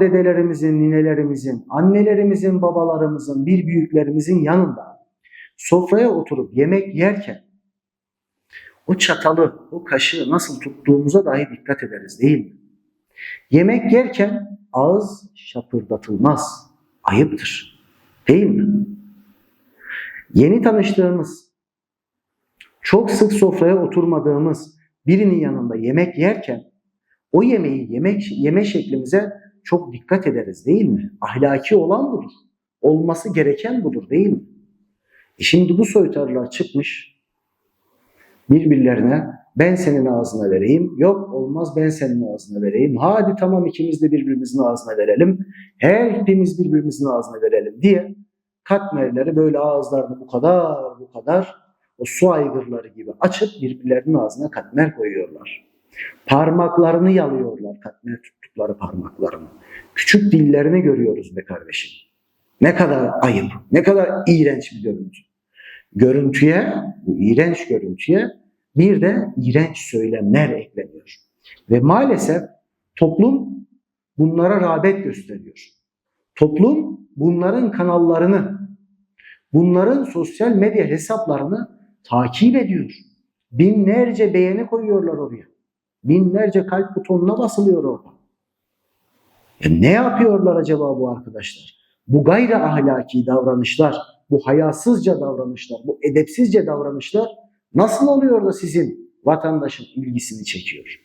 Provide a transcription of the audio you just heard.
dedelerimizin, ninelerimizin, annelerimizin, babalarımızın, bir büyüklerimizin yanında sofraya oturup yemek yerken o çatalı, o kaşığı nasıl tuttuğumuza dahi dikkat ederiz değil mi? Yemek yerken ağız şapırdatılmaz. Ayıptır. Değil mi? Yeni tanıştığımız, çok sık sofraya oturmadığımız birinin yanında yemek yerken o yemeği yemek yeme şeklimize çok dikkat ederiz değil mi? Ahlaki olan budur. Olması gereken budur değil mi? E şimdi bu soytarılar çıkmış birbirlerine ben senin ağzına vereyim. Yok olmaz ben senin ağzına vereyim. Hadi tamam ikimiz de birbirimizin ağzına verelim. Hepimiz birbirimizin ağzına verelim diye katmerleri böyle ağızlarını bu kadar bu kadar o su aygırları gibi açıp birbirlerinin ağzına katmer koyuyorlar. Parmaklarını yalıyorlar katmer tuttukları parmaklarını. Küçük dillerini görüyoruz be kardeşim. Ne kadar ayıp, ne kadar iğrenç bir görüntü. Görüntüye, bu iğrenç görüntüye bir de iğrenç söylemler ekleniyor. Ve maalesef toplum bunlara rağbet gösteriyor. Toplum bunların kanallarını, bunların sosyal medya hesaplarını takip ediyor. Binlerce beğeni koyuyorlar oraya. Binlerce kalp butonuna basılıyor orada. Ya ne yapıyorlar acaba bu arkadaşlar? Bu gayri ahlaki davranışlar, bu hayasızca davranışlar, bu edepsizce davranışlar nasıl oluyor da sizin vatandaşın ilgisini çekiyor?